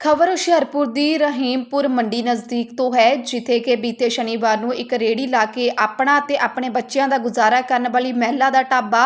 ਖਬਰ ਹੁਸ਼ਿਆਰਪੁਰ ਦੀ ਰਹੀਮਪੁਰ ਮੰਡੀ ਨਜ਼ਦੀਕ ਤੋਂ ਹੈ, ਜਿੱਥੇ ਕਿ ਬੀਤੇ ਸ਼ਨੀਵਾਰ ਨੂੰ ਇੱਕ ਰੇੜੀ ਲਾ ਕੇ ਆਪਣਾ ਤੇ ਆਪਣੇ ਬੱਚਿਆਂ ਦਾ ਗੁਜ਼ਾਰਾ ਕਰਨ ਵਾਲੀ ਮਹਿਲਾ ਦਾ ਢਾਬਾ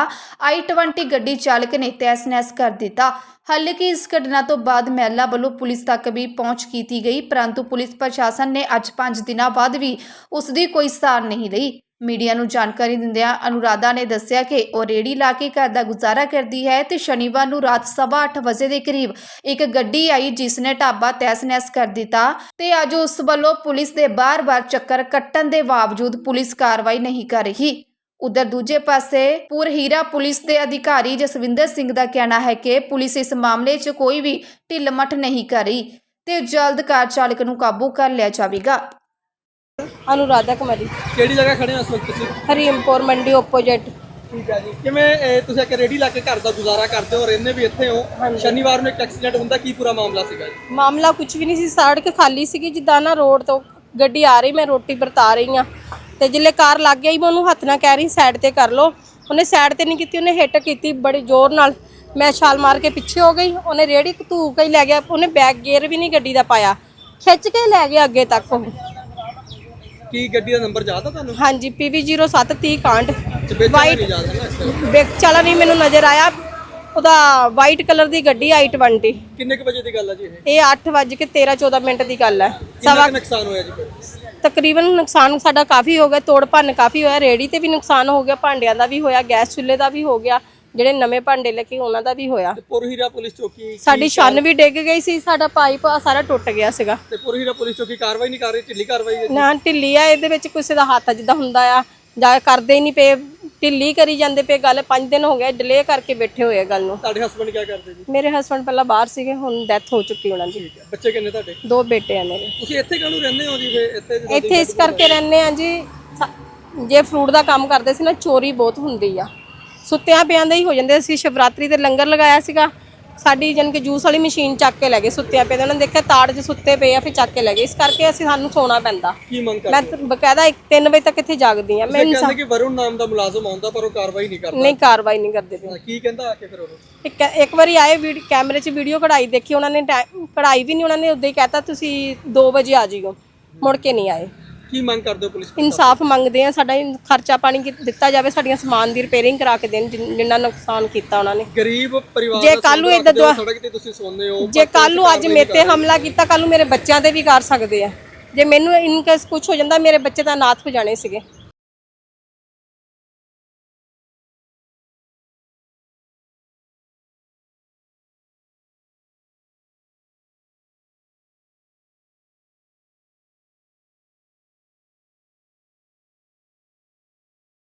i20 ਗੱਡੀ ਚਾਲਕ ਨੇ ਤਹਿਸ-ਨਹਿਸ ਕਰ ਦਿੱਤਾ। ਹਾਲਾਂਕਿ ਇਸ ਘਟਨਾ ਤੋਂ ਬਾਅਦ ਮਹਿਲਾ ਵੱਲੋਂ ਪੁਲਿਸ ਤੱਕ ਵੀ ਪਹੁੰਚ ਕੀਤੀ ਗਈ, ਪਰੰਤੂ ਪੁਲਿਸ ਪ੍ਰਸ਼ਾਸਨ ਨੇ ਅੱਜ 5 ਦਿਨਾਂ ਬਾਅਦ ਵੀ ਉਸ ਦੀ ਕੋਈ ਸਾਰ ਨਹੀਂ ਲਈ। ਮੀਡੀਆ ਨੂੰ ਜਾਣਕਾਰੀ ਦਿੰਦਿਆਂ ਅਨੁਰਾਧਾ ਨੇ ਦੱਸਿਆ ਕਿ ਉਹ ਰੇੜੀ ਲਾ ਕੇ ਘਰ ਦਾ ਗੁਜ਼ਾਰਾ ਕਰਦੀ ਹੈ ਤੇ ਸ਼ਨੀਵਾਰ ਨੂੰ ਰਾਤ ਸਵਾ ਅੱਠ ਵਜੇ ਦੇ ਕਰੀਬ ਇੱਕ ਗੱਡੀ ਆਈ ਜਿਸ ਨੇ ਢਾਬਾ ਤਹਿਸ-ਨਹਿਸ ਕਰ ਦਿੱਤਾ ਤੇ ਅੱਜ ਉਸ ਵੱਲੋਂ ਪੁਲਿਸ ਦੇ ਬਾਰ-ਬਾਰ ਚੱਕਰ ਕੱਟਣ ਦੇ ਬਾਵਜੂਦ ਪੁਲਿਸ ਕਾਰਵਾਈ ਨਹੀਂ ਕਰ ਰਹੀ। ਉਧਰ ਦੂਜੇ ਪਾਸੇ ਪੂਰਹੀਰਾ ਪੁਲਿਸ ਦੇ ਅਧਿਕਾਰੀ ਜਸਵਿੰਦਰ ਸਿੰਘ ਦਾ ਕਹਿਣਾ ਹੈ ਕਿ ਪੁਲਿਸ ਇਸ ਮਾਮਲੇ 'ਚ ਕੋਈ ਵੀ ਢਿੱਲ-ਮੱਠ ਨਹੀਂ ਕਰ ਰਹੀ ਤੇ ਜਲਦ ਕਾਰ ਚਾਲਕ ਨੂੰ ਕਾਬੂ ਕਰ ਲਿਆ ਜਾਵੇਗਾ। ਅਨੁਰਾਧਾ ਕੁਮਾਰੀ ਕਿਹੜੀ ਜਗ੍ਹਾ ਖੜੇ ਹੋ ਇਸ ਵਕਤ ਤੁਸੀਂ? ਹਰੀਮਪੁਰ ਮੰਡੀ ਆਪੋਜ਼ਿਟ ਠੀਕ ਹੈ ਜੀ। ਕਿਵੇਂ ਇਹ ਤੁਸੀਂ ਇੱਕ ਰੇੜੀ ਲਾ ਕੇ ਘਰ ਦਾ ਗੁਜ਼ਾਰਾ ਕਰਦੇ ਹੋ ਰਹਿੰਦੇ ਵੀ ਇੱਥੇ ਹੋ। ਸ਼ਨੀਵਾਰ ਨੂੰ ਇੱਕ ਐਕਸੀਡੈਂਟ ਹੁੰਦਾ ਕੀ ਪੂਰਾ ਮਾਮਲਾ ਸੀਗਾ ਜੀ? ਮਾਮਲਾ ਕੁਝ ਵੀ ਨਹੀਂ ਸੀ ਸੜਕ ਖਾਲੀ ਸੀਗੀ ਜਿੱਦਾਂ ਨਾ ਰੋਡ ਤੋਂ ਗੱਡੀ ਆ ਰਹੀ ਮੈਂ ਰੋਟੀ ਵਰਤਾ ਰਹੀ ਆ ਤੇ ਜਿੱਲੇ ਕਾਰ ਲੱਗ ਗਈ ਮੈਂ ਉਹਨੂੰ ਹੱਥ ਨਾਲ ਕਹਿ ਰਹੀ ਸਾਈਡ ਤੇ ਕਰ ਲੋ ਉਹਨੇ ਸਾਈਡ ਤੇ ਨਹੀਂ ਕੀਤੀ ਉਹਨੇ ਹਿੱਟ ਕੀਤੀ ਬੜੀ ਜ਼ੋਰ ਨਾਲ। ਮੈਂ ਛਾਲ ਮਾਰ ਕੇ ਪਿੱਛੇ ਹੋ ਗਈ ਉਹਨੇ ਰੇੜੀ ਧੂਕ ਹੀ ਲੈ ਗਿਆ ਉਹਨੇ ਬੈਕ ਗੇਅਰ ਵੀ ਨਹੀਂ ਗੱਡੀ ਦਾ ਪਾਇਆ। ਖਿੱਚ ਕੇ ਲੈ ਗਿਆ ਅੱਗੇ ਤੱਕ ਉਹ। ਕੀ ਗੱਡੀ ਦਾ ਨੰਬਰ ਯਾਦ ਆ ਤੁਹਾਨੂੰ? ਹਾਂਜੀ PV 0730 ਕਾਂਡ ਚਬੇਚਾ White- ਨਹੀਂ ਯਾਦ ਹੈ ਨਾ ਇਸ time? ਬੈਕ ਚਲਾ ਨਹੀਂ ਮੈਨੂੰ ਨਜ਼ਰ ਆਇਆ। ਉਹਦਾ ਵਾਈਟ ਕਲਰ ਦੀ ਗੱਡੀ i20 ਕਿੰਨੇ ਕੁ ਵਜੇ ਦੀ ਗੱਲ ਹੈ ਜੀ ਇਹ? ਇਹ 8 ਵੱਜ ਕੇ 13 14 ਮਿੰਟ ਦੀ ਗੱਲ ਹੈ। ਕਿੰਨਾ ਸਵਾ ਕੁ ਨੁਕਸਾਨ ਹੋਇਆ ਜੀ ਫਿਰ? ਤਕਰੀਬਨ ਨੁਕਸਾਨ ਸਾਡਾ ਕਾਫੀ ਹੋ ਗਿਆ। ਤੋੜ ਭੰਨ ਕਾਫੀ ਹੋਇਆ। ਰੇੜੀ ਤੇ ਵੀ ਨੁਕਸਾਨ ਹੋ ਗਿਆ। ਭਾਂਡਿਆਂ ਦਾ ਵੀ ਹੋਇਆ। ਗੈਸ ਚੁੱਲ੍ਹੇ ਦਾ ਵੀ ਹੋ ਗਿਆ। ਜਿਹੜੇ ਨਵੇਂ ਭਾਂਡੇ ਲੱਗੇ ਉਹਨਾਂ ਦਾ ਵੀ ਹੋਇਆ। ਤੇ ਪੁਰਹੀਰਾ ਪੁਲਿਸ ਚੌਕੀ ਸਾਡੀ ਛੰਨ ਵੀ ਡਿੱਗ ਗਈ ਸੀ ਸਾਡਾ ਪਾਈਪ ਸਾਰਾ ਟੁੱਟ ਗਿਆ ਸੀਗਾ। ਤੇ ਪੁਰਹੀਰਾ ਪੁਲਿਸ ਚੌਕੀ ਕਾਰਵਾਈ ਨਹੀਂ ਕਰ ਰਹੀ ਢਿੱਲੀ ਕਾਰਵਾਈ ਹੈ। ਨਾ ਢਿੱਲੀ ਆ ਇਹਦੇ ਵਿੱਚ ਕਿਸੇ ਦਾ ਹੱਥ ਜਿੱਦਾਂ ਹੁੰਦਾ ਆ ਜਾਂ ਕਰਦੇ ਹੀ ਨਹੀਂ ਪਏ ਢਿੱਲੀ ਕਰੀ ਜਾਂਦੇ ਪਏ ਗੱਲ 5 ਦਿਨ ਹੋ ਗਏ ਡਿਲੇ ਕਰਕੇ ਬੈਠੇ ਹੋਏ ਆ ਗੱਲ ਨੂੰ। ਤੁਹਾਡੇ ਹਸਬੰਡ ਕੀ ਕਰਦੇ ਜੀ? ਮੇਰੇ ਹਸਬੰਡ ਪਹਿਲਾਂ ਬਾਹਰ ਸੀਗੇ ਹੁਣ ਡੈਥ ਹੋ ਚੁੱਕੀ ਉਹਨਾਂ ਦੀ। ਠੀਕ ਹੈ ਬੱਚੇ ਕਿੰਨੇ ਤੁਹਾਡੇ? ਦੋ ਬੇਟੇ ਆ ਮੇਰੇ। ਤੁਸੀਂ ਇੱਥੇ ਕਾਹਨੂੰ ਰਹਿੰਦੇ ਹੋ ਜੀ ਫਿਰ? ਇੱਥੇ ਇੱਥੇ ਇਸ ਕਰਕੇ ਰਹਿੰਦੇ ਆ ਜੀ ਸਾ- ਜੇ ਫਰੂਟ ਦਾ ਕੰਮ ਕਰਦੇ ਸੀ ਨਾ ਚੋਰੀ ਬਹੁਤ ਹੁੰਦੀ ਆ। ਸੁੱਤਿਆਂ ਪਿਆਂ ਦੇ ਹੀ ਹੋ ਜਾਂਦੇ ਸੀ ਸ਼ਿਵਰਾਤਰੀ ਤੇ ਲੰਗਰ ਲਗਾਇਆ ਸੀਗਾ। ਸਾਡੀ ਜਨ ਕਿ ਜੂਸ ਵਾਲੀ ਮਸ਼ੀਨ ਚੱਕ ਕੇ ਲੈ ਗਏ ਸੁੱਤਿਆਂ ਪਿਆਂ ਦੇ ਉਹਨਾਂ ਨੇ ਦੇਖਿਆ ਤਾੜ 'ਚ ਸੁੱਤੇ ਪਏ ਆ ਫਿਰ ਚੱਕ ਕੇ ਲੈ ਗਏ। ਇਸ ਕਰਕੇ ਅਸੀਂ ਸਾਨੂੰ ਸੋਣਾ ਪੈਂਦਾ। ਕੀ ਮੰਗ ਮੈਂ ਤਾਂ ਬਕਾਇਦਾ 3 ਵਜੇ ਤੱਕ ਇੱਥੇ ਜਾਗਦੀ ਆ ਮੈਂ ਕਹਿੰਦੇ ਕਿ ਵਰੁਣ ਨਾਮ ਦਾ ਮੁਲਾਜ਼ਮ ਆਉਂਦਾ ਪਰ ਉਹ ਕਾਰਵਾਈ ਨਹੀਂ ਕਰਦਾ। ਨਹੀਂ ਕਾਰਵਾਈ ਨਹੀਂ ਕਰਦੇ ਪਏ। ਕੀ ਕਹਿੰਦਾ ਆ ਕੇ ਫਿਰ ਉਹ? ਇੱਕ ਇੱਕ ਵਾਰੀ ਆਏ ਵੀਡ- ਕੈਮਰੇ 'ਚ ਵੀਡੀਓ ਕਢਾਈ ਦੇਖੀ ਉਹਨਾਂ ਨੇ ਟਾਈਮ- ਕਢਾਈ ਵੀ ਨਹੀਂ ਉਹਨਾਂ ਨੇ ਉਦਾਂ ਹੀ ਕਹਿਤਾ ਤੁਸੀਂ 2 ਵਜੇ ਆ ਜਿਓ। ਮੁੜ ਕੇ ਨਹੀਂ ਆਏ। ਕੀ ਮੰਗ ਕਰਦੇ ਹੋ ਪੁਲਿਸ? ਇਨਸਾਫ ਮੰਗਦੇ ਆ ਸਾਡਾ ਇਨ- ਖਰਚਾ ਪਾਣੀ ਕੀ- ਦਿੱਤਾ ਜਾਵੇ ਸਾਡੀਆਂ ਸਮਾਨ ਦੀ ਰਿਪੇਅਰਿੰਗ ਕਰਾ ਕੇ ਦੇਣ ਜਿਨ- ਜਿੰਨਾ ਨੁਕਸਾਨ ਕੀਤਾ ਉਹਨਾਂ ਨੇ। ਗਰੀਬ ਪਰਿਵਾਰ ਜੇ ਦਾ ਕੱਲ੍ਹ ਨੂੰ ਸੌਦਾ ਏਦਾਂ ਰੱਖਦੇ ਹੋ, ਦੁਆ- ਸੜਕ ਤੇ ਤੁਸੀਂ ਸੌਂਦੇ ਹੋ ਜੇ ਕੱਲ ਨੂੰ ਅੱਜ ਮੇਰੇ ਤੇ ਹਮਲਾ ਕੀਤਾ ਕੱਲ ਨੂੰ ਮੇਰੇ ਬੱਚਿਆਂ ਤੇ ਵੀ ਕਰ ਸਕਦੇ ਆ। ਜੇ ਮੈਨੂੰ ਇਨਕੇਸ ਕੁਝ ਹੋ ਜਾਂਦਾ ਮੇਰੇ ਬੱਚੇ ਤਾਂ ਅਨਾਥ ਹੋ ਜਾਣੇ ਸੀਗੇ।